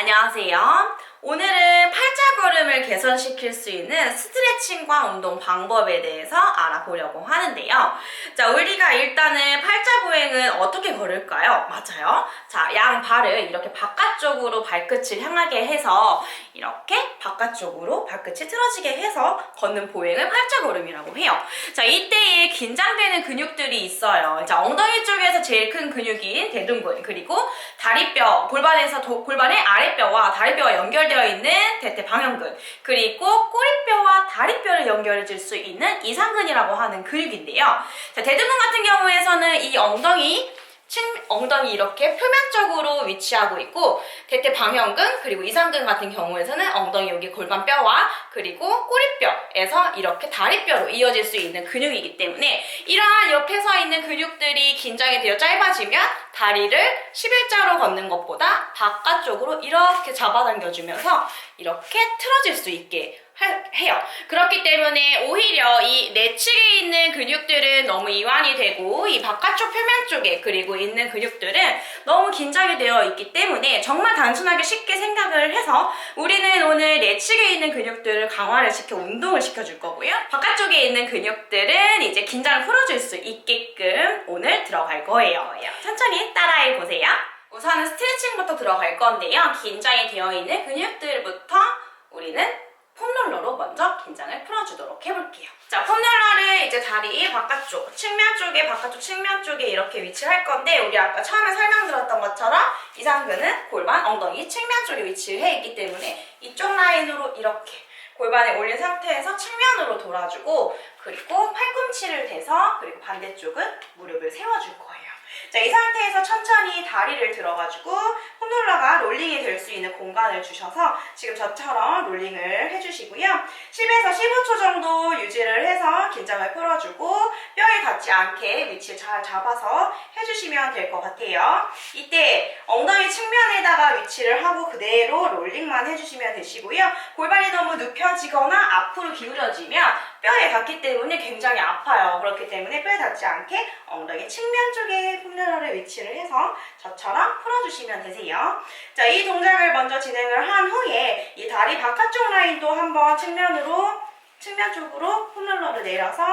안녕하세요. 오늘은 팔자걸음을 개선시킬 수 있는 스트레칭과 운동 방법에 대해서 알아보려고 하는데요. 자, 우리가 일단은 팔자 보행은 어떻게 걸을까요? 맞아요. 자, 양 발을 이렇게 바깥쪽으로 발끝을 향하게 해서 이렇게 바깥쪽으로 발끝이 틀어지게 해서 걷는 보행을 팔자 걸음이라고 해요. 자, 이때에 긴장되는 근육들이 있어요. 자, 엉덩이 쪽에서 제일 큰 근육인 대둔근, 그리고 다리뼈, 골반에서 도- 골반의 아랫뼈와 다리뼈가 연결되어 있는 대퇴 방형근, 그리고 꼬리뼈와 다리뼈를 연결해 줄 수 있는 이상근이라고 하는 근육인데요. 자, 대둔근 같은 경우에서는 이 엉덩이 층, 엉덩이 이렇게 표면적으로 위치하고 있고 대퇴 방형근 그리고 이상근 같은 경우에서는 엉덩이 여기 골반뼈와 그리고 꼬리뼈에서 이렇게 다리뼈로 이어질 수 있는 근육이기 때문에 이러한 옆에 서 있는 근육들이 긴장이 되어 짧아지면 다리를 11자로 걷는 것보다 바깥쪽으로 이렇게 잡아당겨주면서 이렇게 틀어질 수 있게 할- 해요. 그렇기 때문에 오히려 이 내측에 있는 근육들은 너무 이완이 되고 이 바깥쪽 표면 쪽에 그리고 있는 근육들은 너무 긴장이 되어 있기 때문에 정말 단순하게 쉽게 생각을 해서 우리는 오늘 내측에 있는 근육들을 강화를 시켜 운동을 시켜줄 거고요. 바깥쪽에 있는 근육들은 이제 긴장을 풀어줄 수 있게끔 오늘 들어갈 거예요. 천천히 따라해 보세요. 우선은 스트레칭부터 들어갈 건데요. 긴장이 되어 있는 근육들부터 우리는 폼롤러로 먼저 긴장을 풀어주도록 해볼게요. 자, 폼롤러를 이제 다리 바깥쪽, 측면 쪽에, 바깥쪽 측면 쪽에 이렇게 위치를 할 건데, 우리 아까 처음에 설명드렸던 것처럼 이상근은 골반, 엉덩이 측면 쪽에 위치를 해 있기 때문에 이쪽 라인으로 이렇게 골반에 올린 상태에서 측면으로 돌아주고, 그리고 팔꿈치를 대서, 그리고 반대쪽은 무릎을 세워줄 거예요. 자, 이 상태에서 천천히 다리를 들어가지고 폼롤러가 롤링이 될 수 있는 공간을 주셔서 지금 저처럼 롤링을 해주시고요. 10에서 15초 정도 유지를 해서 긴장을 풀어주고 뼈에 닿지 않게 위치를 잘 잡아서 해주시면 될 것 같아요. 이때 엉덩이 측면에다가 위치를 하고 그대로 롤링만 해주시면 되시고요. 골반이 너무 눕혀지거나 앞으로 기울어지면 뼈에 닿기 때문에 굉장히 아파요. 그렇기 때문에 뼈에 닿지 않게 엉덩이 측면 쪽에 폼롤러를 위치를 해서 저처럼 풀어주시면 되세요. 자, 이 동작을 먼저 진행을 한 후에 이 다리 바깥쪽 라인도 한번 측면으로 측면 쪽으로 폼롤러를 내려서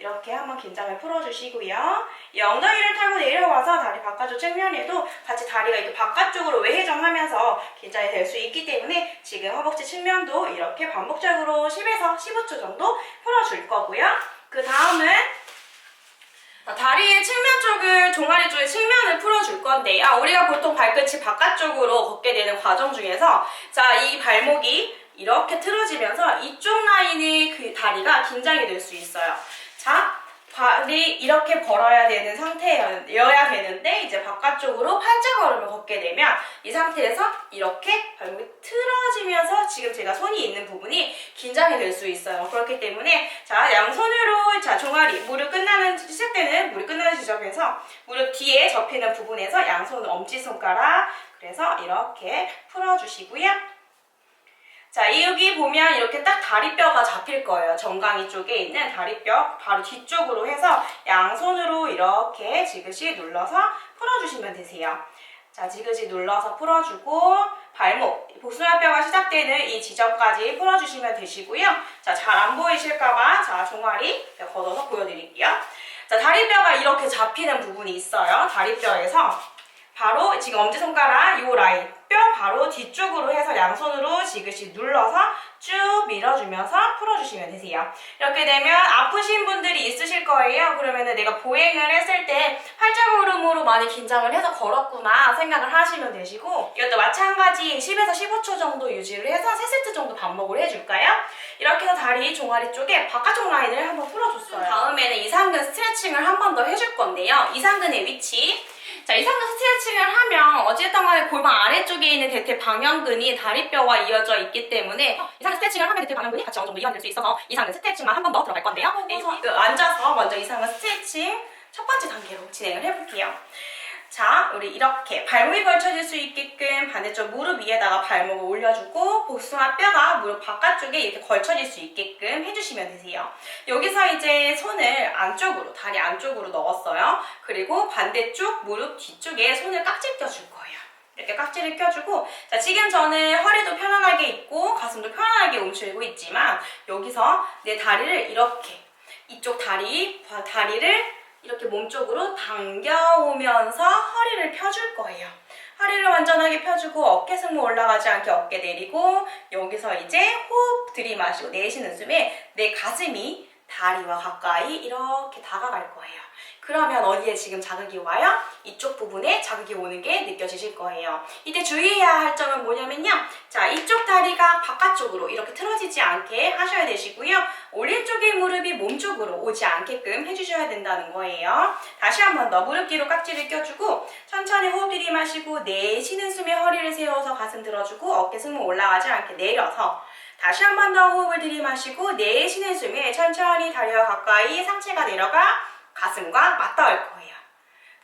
이렇게 한번 긴장을 풀어주시고요. 이 엉덩이를 타고 내려와서 다리 바깥쪽 측면에도 같이 다리가 이렇게 바깥쪽으로 외회전하면서 긴장이 될 수 있기 때문에 지금 허벅지 측면도 이렇게 반복적으로 10에서 15초 정도 풀어줄 거고요. 그 다음은 자, 다리의 측면 쪽을 종아리 쪽의 측면을 풀어줄 건데요. 우리가 보통 발끝이 바깥쪽으로 걷게 되는 과정 중에서 자, 이 발목이 이렇게 틀어지면서 이쪽 라인의 그 다리가 긴장이 될 수 있어요. 자, 발이 이렇게 벌어야 되는 상태여야 되는데 이제 바깥쪽으로 팔자걸음을 걷게 되면 이 상태에서 이렇게 발목이 틀어지면서 지금 제가 손이 있는 부분이 긴장이 될 수 있어요. 그렇기 때문에 자 양손으로 자 종아리 무릎 끝나는 시작되는 무릎 끝나는 지점에서 무릎 뒤에 접히는 부분에서 양손 엄지손가락 그래서 이렇게 풀어주시고요. 자, 이 여기 보면 이렇게 딱 다리뼈가 잡힐 거예요. 정강이 쪽에 있는 다리뼈 바로 뒤쪽으로 해서 양손으로 이렇게 지그시 눌러서 풀어주시면 되세요. 자, 지그시 눌러서 풀어주고 발목, 복숭아뼈가 시작되는 이 지점까지 풀어주시면 되시고요. 자, 잘 안 보이실까봐 자, 종아리 제가 걷어서 보여드릴게요. 자, 다리뼈가 이렇게 잡히는 부분이 있어요. 다리뼈에서 바로 지금 엄지손가락 요 라인 뼈 바로 뒤쪽으로 해서 양손으로 지그시 눌러서 쭉 밀어주면서 풀어주시면 되세요. 이렇게 되면 아프신 분들이 있으실 거예요. 그러면은 내가 보행을 했을 때 팔자무릎으로 많이 긴장을 해서 걸었구나 생각을 하시면 되시고 이것도 마찬가지 10에서 15초 정도 유지를 해서 3세트 정도 반복을 해줄까요? 이렇게 해서 다리 종아리 쪽에 바깥쪽 라인을 한번 풀어줬어요. 다음에는 이상근 스트레칭을 한 번 더 해줄 건데요. 이상근의 위치 자, 이상근 스트레칭을 하면 어쨌든 간에 골반 아래쪽에 있는 대퇴 방향근이 다리뼈와 이어져 있기 때문에 이상근 스트레칭을 하면 대퇴 방향근이 같이 어느 정도 이완될 수 있어서 이상근 스트레칭만 한 번 더 들어갈 건데요. 네, 그 앉아서 먼저 이상근 스트레칭 첫 번째 단계로 진행을 해볼게요. 자, 우리 이렇게 발목이 걸쳐질 수 있게끔 반대쪽 무릎 위에다가 발목을 올려주고 복숭아 뼈가 무릎 바깥쪽에 이렇게 걸쳐질 수 있게끔 해주시면 되세요. 여기서 이제 손을 안쪽으로, 다리 안쪽으로 넣었어요. 그리고 반대쪽 무릎 뒤쪽에 손을 깍지 껴줄 거예요. 이렇게 깍지를 껴주고 자 지금 저는 허리도 편안하게 있고 가슴도 편안하게 움츠리고 있지만 여기서 내 다리를 이렇게 이쪽 다리 바- 다리를 이렇게 몸쪽으로 당겨오면서 허리를 펴줄 거예요. 허리를 완전하게 펴주고 어깨 승모 올라가지 않게 어깨 내리고 여기서 이제 호흡 들이마시고 내쉬는 숨에 내 가슴이 다리와 가까이 이렇게 다가갈 거예요. 그러면 어디에 지금 자극이 와요? 이쪽 부분에 자극이 오는 게 느껴지실 거예요. 이때 주의해야 할 점은 뭐냐면요. 자, 이쪽 다리가 바깥쪽으로 이렇게 틀어지지 않게 하셔야 되시고요. 오른쪽의 무릎이 몸 쪽으로 오지 않게끔 해주셔야 된다는 거예요. 다시 한번 더 무릎 뒤로 깍지를 껴주고 천천히 호흡 들이마시고 내쉬는 숨에 허리를 세워서 가슴 들어주고 어깨 승모 올라가지 않게 내려서 다시 한 번 더 호흡을 들이마시고 내쉬는 숨에 천천히 다리와 가까이 상체가 내려가 가슴과 맞닿을 거예요.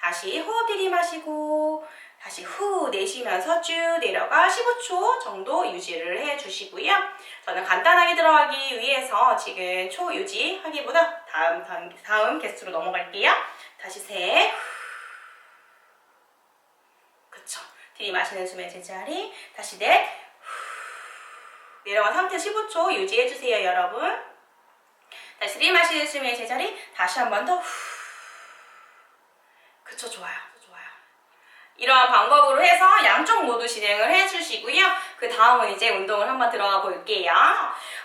다시 호흡 들이마시고 다시 후 내쉬면서 쭉 내려가 15초 정도 유지를 해주시고요. 저는 간단하게 들어가기 위해서 지금 초 유지하기보다 다음 다음, 다음 개수로 넘어갈게요. 다시 셋. 그쵸. 들이마시는 숨의 제자리. 다시 넷. 내려간 상태 15초 유지해주세요, 여러분. 다시 들이마시는 숨의 제자리. 다시 한 번 더. 그쵸, 좋아요. 좋아요. 이러한 방법으로 해서 양쪽 모두 진행을 해주시고요. 그 다음은 이제 운동을 한번 들어가 볼게요.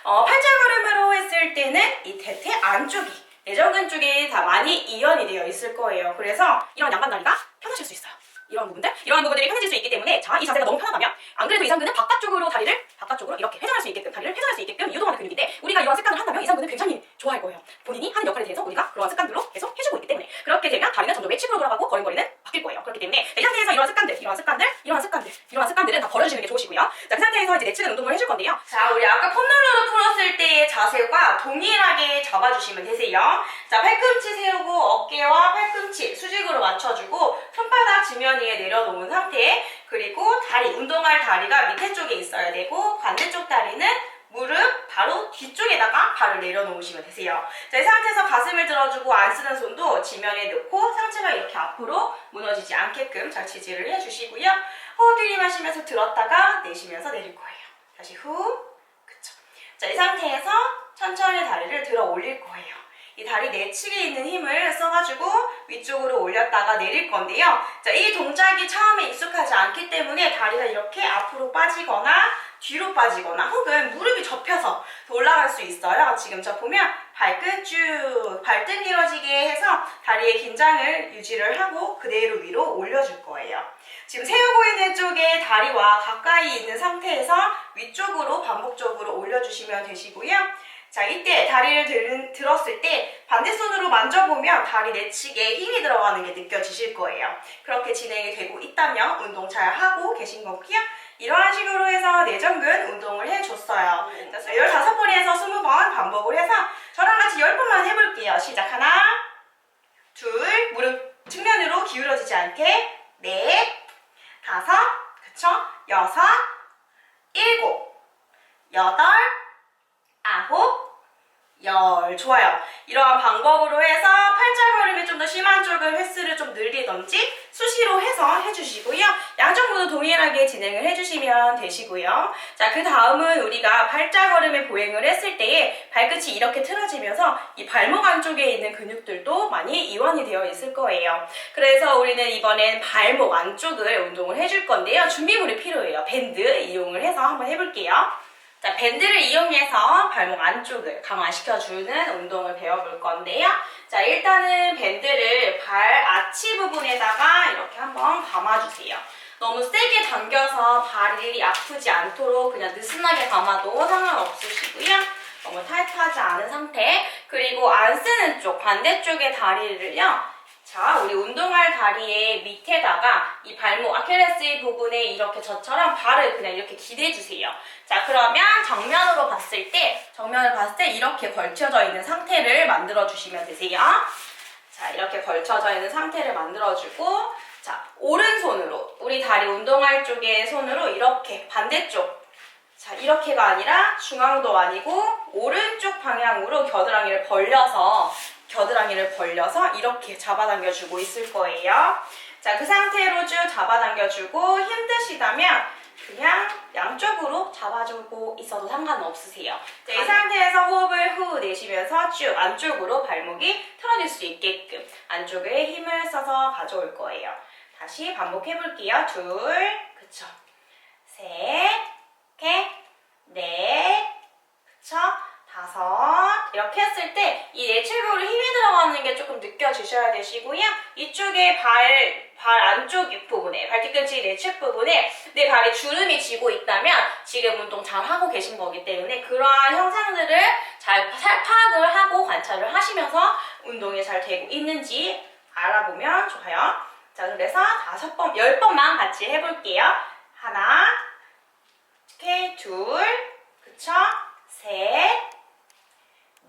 어, 팔자걸음으로 했을 때는 이 대퇴 안쪽이 내전근 쪽이 다 많이 이완이 되어 있을 거예요. 그래서 이런 양반 다리가 편하실 수 있어요. 이런 부분들, 이런 부분들이 편해질 수 있기 때문에 자, 이 자세가 너무 편하다면 안 그래도 이상근은 바깥쪽으로 다리를 바깥쪽으로 이렇게 회전할 수 있게끔 다리를 회전할 수 있게끔 유도하는 근육인데 우리가 이런 습관을 한다면 이상근은 굉장히 좋아할 거예요. 본인이 하는 역할에 대해서 우리가 그런 습관들로 계속 해주고 있기 때문에 그렇게 되면 다리는 점점 외측으로 돌아가고 걸음걸이는 바뀔 거예요. 그렇기 때문에 이 상태에서 이런 습관들, 이런 습관들, 이런 습관들, 이런 습관들은 다 버려주시는 게 좋으시고요. 자, 그 상태에서 이제 내측은 운동을 해줄 건데요. 자, 우리 아까 폼롤러로 풀었을 때의 자세와 동일하게 잡아주시면 되세요. 자, 팔꿈치 세우고 어깨와 팔꿈치 수직으로 맞춰주고 손바닥 지면 위에 내려놓은 상태 그리고 다리, 운동할 다리가 밑에 쪽에 있어야 되고 반대쪽 다리는 무릎 바로 뒤쪽에다가 발을 내려놓으시면 되세요. 자, 이 상태에서 가슴을 들어주고 안 쓰는 손도 지면에 넣고 상체가 이렇게 앞으로 무너지지 않게끔 잘 지지를 해주시고요. 호흡 들이마시면서 들었다가 내쉬면서 내릴 거예요. 다시 후. 그쵸. 자, 이 상태에서 천천히 다리를 들어 올릴 거예요. 이 다리 내측에 있는 힘을 써가지고 위쪽으로 올렸다가 내릴 건데요. 자, 이 동작이 처음에 익숙하지 않기 때문에 다리가 이렇게 앞으로 빠지거나 뒤로 빠지거나 혹은 무릎이 접혀서 올라갈 수 있어요. 지금 저 보면 발끝 쭉 발등 길어지게 해서 다리의 긴장을 유지를 하고 그대로 위로 올려줄 거예요. 지금 세우고 있는 쪽에 다리와 가까이 있는 상태에서 위쪽으로 반복적으로 올려주시면 되시고요. 자, 이때 다리를 들, 들었을 때 반대손으로 만져보면 다리 내측에 힘이 들어가는 게 느껴지실 거예요. 그렇게 진행이 되고 있다면 운동 잘 하고 계신 거고요. 이러한 식으로 해서 내전근 운동을 해줬어요. 자, 15번에서 20번 반복을 해서 저랑 같이 10번만 해볼게요. 시작. 하나, 둘, 무릎 측면으로 기울어지지 않게, 넷, 다섯, 그쵸? 여섯, 일곱, 여덟, 아홉, 열. 좋아요. 이러한 방법으로 해서 팔자 걸음이 좀 더 심한 쪽은 횟수를 좀 늘리던지 수시로 해서 해주시고요. 모두 동일하게 진행을 해주시면 되시고요. 자, 그 다음은 우리가 팔자걸음에 보행을 했을 때에 발끝이 이렇게 틀어지면서 이 발목 안쪽에 있는 근육들도 많이 이완이 되어 있을 거예요. 그래서 우리는 이번엔 발목 안쪽을 운동을 해줄 건데요. 준비물이 필요해요. 밴드 이용을 해서 한번 해볼게요. 자, 밴드를 이용해서 발목 안쪽을 강화시켜주는 운동을 배워볼 건데요. 자, 일단은 밴드를 발 아치 부분에다가 이렇게 한번 감아주세요. 너무 세게 당겨서 발이 아프지 않도록 그냥 느슨하게 감아도 상관없으시고요. 너무 타이트하지 않은 상태. 그리고 안 쓰는 쪽, 반대쪽의 다리를요. 자, 우리 운동할 다리의 밑에다가 이 발목 아킬레스 부분에 이렇게 저처럼 발을 그냥 이렇게 기대주세요. 자, 그러면 정면으로 봤을 때, 정면을 봤을 때 이렇게 걸쳐져 있는 상태를 만들어 주시면 되세요. 자, 이렇게 걸쳐져 있는 상태를 만들어주고, 자, 오른손으로, 우리 다리 운동할 쪽의 손으로 이렇게 반대쪽, 자, 이렇게가 아니라 중앙도 아니고, 오른쪽 방향으로 겨드랑이를 벌려서, 겨드랑이를 벌려서 이렇게 잡아당겨주고 있을 거예요. 자, 그 상태로 쭉 잡아당겨주고 힘드시다면 그냥 양쪽으로 잡아주고 있어도 상관없으세요. 자, 이 상태에서 호흡을 후 내쉬면서 쭉 안쪽으로 발목이 틀어질 수 있게끔 안쪽에 힘을 써서 가져올 거예요. 다시 반복해 볼게요. 둘, 그쵸. 셋, 넷, 넷, 그쵸. 다섯 이렇게 했을 때 이 내체부로 힘이 들어가는 게 조금 느껴지셔야 되시고요. 이쪽에 발, 발 안쪽 부분에 발 뒤꿈치 내측 부분에 내 발이 주름이 지고 있다면 지금 운동 잘 하고 계신 거기 때문에 그러한 형상들을 잘 살- 파악을 하고 관찰을 하시면서 운동이 잘 되고 있는지 알아보면 좋아요. 자, 그래서 다섯 번, 열 번만 같이 해볼게요. 하나, 오케이, 둘, 그쵸? 셋,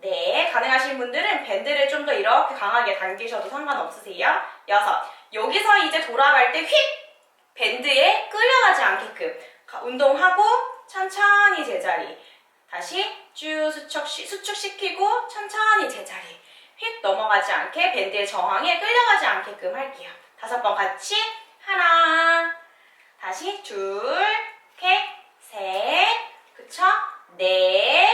네, 가능하신 분들은 밴드를 좀 더 이렇게 강하게 당기셔도 상관없으세요. 여섯, 여기서 이제 돌아갈 때 휙! 밴드에 끌려가지 않게끔 가- 운동하고 천천히 제자리. 다시 쭉 수축, 수축시키고 천천히 제자리. 휙 넘어가지 않게 밴드의 저항에 끌려가지 않게끔 할게요. 다섯 번 같이 하나, 다시 둘, 셋, 셋, 그쵸? 넷,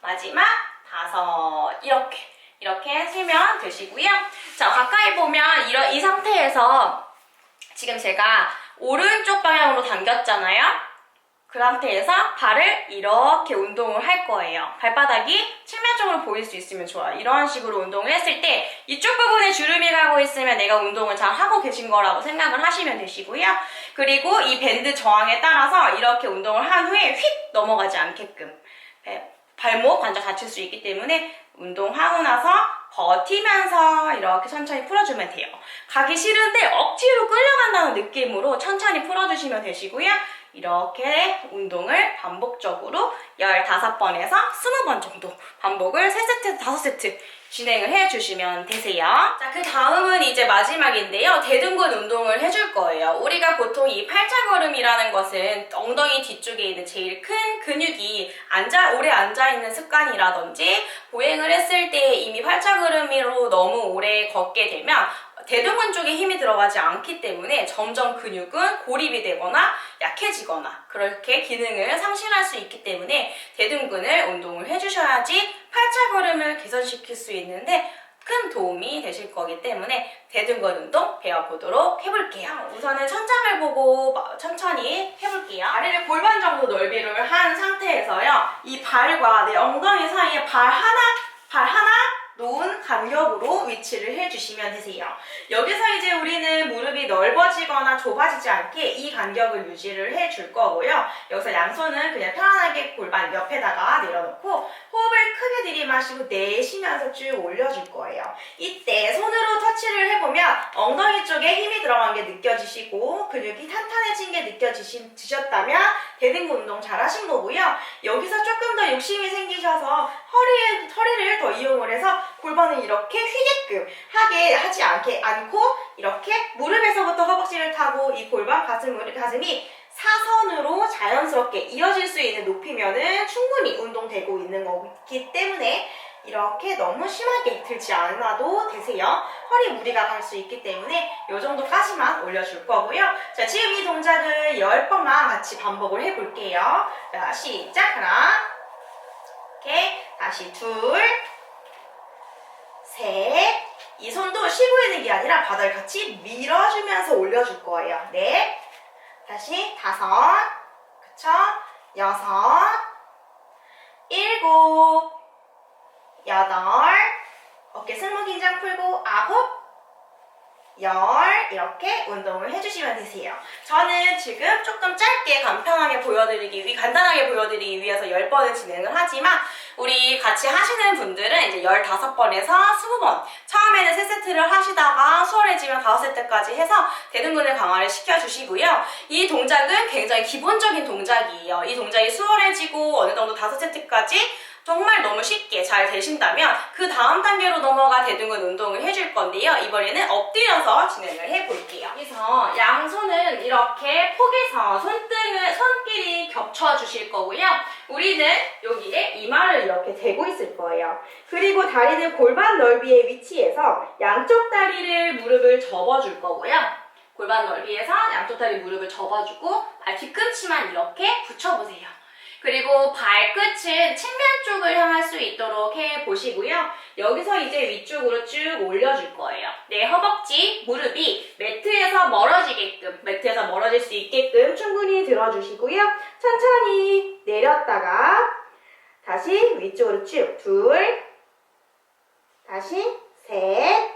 마지막 다섯 이렇게 이렇게 세면 되시고요. 자 가까이 보면 이런 이 상태에서 지금 제가 오른쪽 방향으로 당겼잖아요. 그 상태에서 발을 이렇게 운동을 할 거예요. 발바닥이 측면적으로 보일 수 있으면 좋아요. 이런 식으로 운동을 했을 때 이쪽 부분에 주름이 가고 있으면 내가 운동을 잘 하고 계신 거라고 생각을 하시면 되시고요. 그리고 이 밴드 저항에 따라서 이렇게 운동을 한 후에 휙 넘어가지 않게끔 네, 발목 관절 다칠 수 있기 때문에 운동하고 나서 버티면서 이렇게 천천히 풀어주면 돼요. 가기 싫은데 억지로 끌려간다는 느낌으로 천천히 풀어주시면 되시고요. 이렇게 운동을 반복적으로 15번에서 20번 정도 반복을 3세트, 5세트 진행을 해주시면 되세요. 자, 그 다음은 이제 마지막인데요. 대둔근 운동을 해줄 거예요. 우리가 보통 이 팔자걸음이라는 것은 엉덩이 뒤쪽에 있는 제일 큰 근육이 앉아, 오래 앉아있는 습관이라든지 보행을 했을 때 이미 팔자걸음으로 너무 오래 걷게 되면 대둔근 쪽에 힘이 들어가지 않기 때문에 점점 근육은 고립이 되거나 약해지거나 그렇게 기능을 상실할 수 있기 때문에 대둔근을 운동을 해주셔야지 팔자 걸음을 개선시킬 수 있는데 큰 도움이 되실 거기 때문에 대둔근 운동 배워보도록 해볼게요. 우선은 천장을 보고 천천히 해볼게요. 다리를 골반 정도 넓이를 한 상태에서요. 이 발과 내 엉덩이 사이에 발 하나, 발 하나 놓은 간격으로 위치를 해주시면 되세요. 여기서 이제 우리는 무릎이 넓어지거나 좁아지지 않게 이 간격을 유지를 해줄 거고요. 여기서 양손은 그냥 편안하게 골반 옆에다가 내려놓고 호흡을 크게 들이마시고 내쉬면서 쭉 올려줄 거예요. 이때 손으로 터치를 해보면 엉덩이 쪽에 힘이 들어간 게 느껴지시고 근육이 탄탄해진 게 느껴지셨다면 대등근 운동 잘 하신 거고요. 여기서 조금 더 욕심이 생기셔서 허리에, 허리를 더 이용을 해서 골반을 이렇게 휘게끔 하게 하지 않게 않고 이렇게 무릎에서부터 허벅지를 타고 이 골반 가슴, 가슴이 사선으로 자연스럽게 이어질 수 있는 높이면은 충분히 운동되고 있는 거기 때문에 이렇게 너무 심하게 들지 않아도 되세요. 허리 무리가 갈 수 있기 때문에 이 정도까지만 올려줄 거고요. 자, 지금 이 동작을 10번만 같이 반복을 해볼게요. 자, 시작. 하나, 오케이. 다시 둘, 셋. 이 손도 쉬고 있는 게 아니라 바닥을 같이 밀어주면서 올려줄 거예요. 넷. 다시 다섯. 그쵸? 여섯. 일곱. 여덟. 어깨 승모 긴장 풀고 아홉. 열 이렇게 운동을 해주시면 되세요. 저는 지금 조금 짧게 간편하게 보여드리기 위 간단하게 보여드리기 위해서 10번을 진행을 하지만 우리 같이 하시는 분들은 이제 15번에서 20번 처음에는 3세트를 하시다가 수월해지면 5세트까지 해서 대둔근을 강화를 시켜주시고요. 이 동작은 굉장히 기본적인 동작이에요. 이 동작이 수월해지고 어느 정도 5세트까지 정말 너무 쉽게 잘 되신다면 그 다음 단계로 넘어가 대둔근 운동을 해줄 건데요. 이번에는 엎드려서 진행을 해볼게요. 여기서 양손은 이렇게 폭에서 손등을 손길이 겹쳐 주실 거고요. 우리는 여기에 이마를 이렇게 대고 있을 거예요. 그리고 다리는 골반 넓이의 위치에서 양쪽 다리를 무릎을 접어줄 거고요. 골반 넓이에서 양쪽 다리 무릎을 접어주고 발 뒤꿈치만 이렇게 붙여보세요. 그리고 발끝은 측면 쪽을 향할 수 있도록 해보시고요. 여기서 이제 위쪽으로 쭉 올려줄 거예요. 내 허벅지, 무릎이 매트에서 멀어지게끔, 매트에서 멀어질 수 있게끔 충분히 들어주시고요. 천천히 내렸다가 다시 위쪽으로 쭉, 둘, 다시 셋,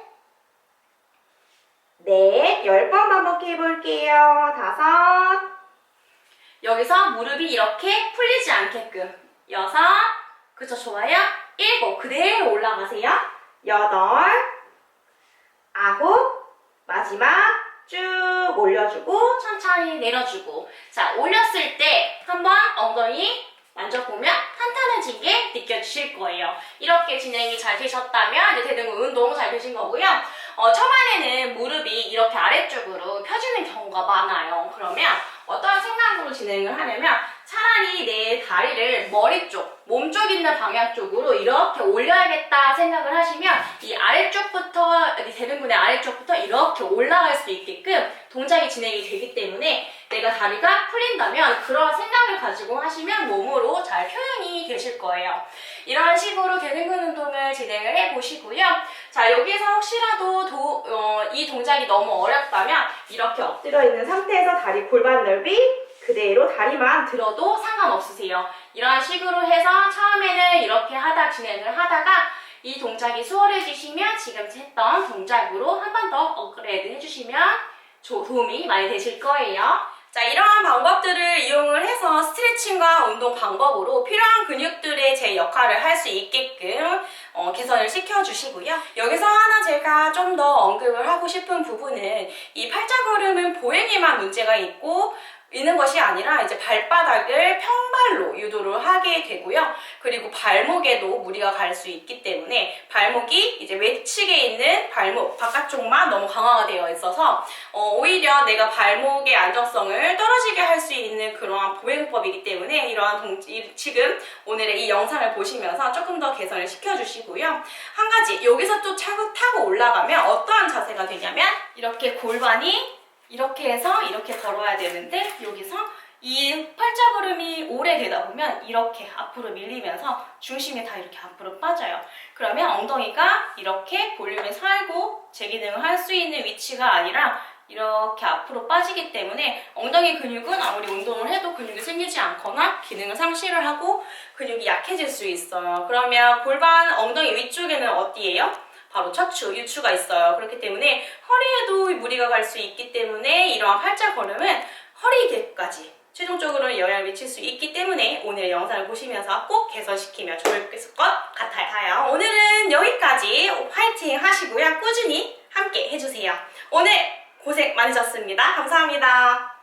넷, 열 번 반복해 볼게요. 다섯, 여기서 무릎이 이렇게 풀리지 않게끔 여섯, 그쵸 좋아요. 일곱, 그대로 올라가세요. 여덟, 아홉, 마지막 쭉 올려주고 천천히 내려주고 자 올렸을 때 한번 엉덩이 만져보면 탄탄해진 게 느껴지실 거예요. 이렇게 진행이 잘 되셨다면 이제 대등근 운동 잘 되신 거고요. 어, 초반에는 무릎이 이렇게 아래쪽으로 펴지는 경우가 많아요. 그러면 어떤 생각으로 진행을 하냐면 차라리 내 다리를 머리 쪽, 몸 쪽 있는 방향 쪽으로 이렇게 올려야겠다 생각을 하시면 이 아래쪽부터, 이 대등근의 아래쪽부터 이렇게 올라갈 수 있게끔 동작이 진행이 되기 때문에 내가 다리가 풀린다면 그런 생각을 가지고 하시면 몸으로 잘 표현이 되실 거예요. 이런 식으로 대등근 운동을 진행을 해보시고요. 자, 여기서 혹시라도 도- 어, 이 동작이 너무 어렵다면 이렇게 엎드려 있는 상태에서 다리 골반 넓이 그대로 다리만 들어도 상관없으세요. 이런 식으로 해서 처음에는 이렇게 하다 진행을 하다가 이 동작이 수월해지시면 지금 했던 동작으로 한 번 더 업그레이드 해주시면 조- 도움이 많이 되실 거예요. 자, 이러한 방법들을 이용을 해서 스트레칭과 운동 방법으로 필요한 근육들의 제 역할을 할 수 있게끔 어, 개선을 시켜주시고요. 여기서 하나 제가 좀 더 언급을 하고 싶은 부분은 이 팔자걸음은 보행에만 문제가 있고 있는 것이 아니라 이제 발바닥을 평발로 유도를 하게 되고요. 그리고 발목에도 무리가 갈 수 있기 때문에 발목이 이제 외측에 있는 발목 바깥쪽만 너무 강화가 되어 있어서 어, 오히려 내가 발목의 안정성을 떨어지게 할 수 있는 그러한 보행법이기 때문에 이러한 동, 이- 지금 오늘의 이 영상을 보시면서 조금 더 개선을 시켜주시고요. 한 가지 여기서 또 차고 타고 올라가면 어떠한 자세가 되냐면 이렇게 골반이 이렇게 해서 이렇게 걸어야 되는데 여기서 이 팔자 걸음이 오래 되다 보면 이렇게 앞으로 밀리면서 중심이 다 이렇게 앞으로 빠져요. 그러면 엉덩이가 이렇게 볼륨을 살고 재기능을 할 수 있는 위치가 아니라 이렇게 앞으로 빠지기 때문에 엉덩이 근육은 아무리 운동을 해도 근육이 생기지 않거나 기능을 상실을 하고 근육이 약해질 수 있어요. 그러면 골반 엉덩이 위쪽에는 어디예요? 바로 척추, 유추가 있어요. 그렇기 때문에 허리에도 무리가 갈 수 있기 때문에 이러한 팔자 걸음은 허리에까지 최종적으로는 영향을 미칠 수 있기 때문에 오늘 영상을 보시면서 꼭 개선시키면 좋을 것 같아요. 오늘은 여기까지 화이팅 하시고요. 꾸준히 함께 해주세요. 오늘 고생 많으셨습니다. 감사합니다.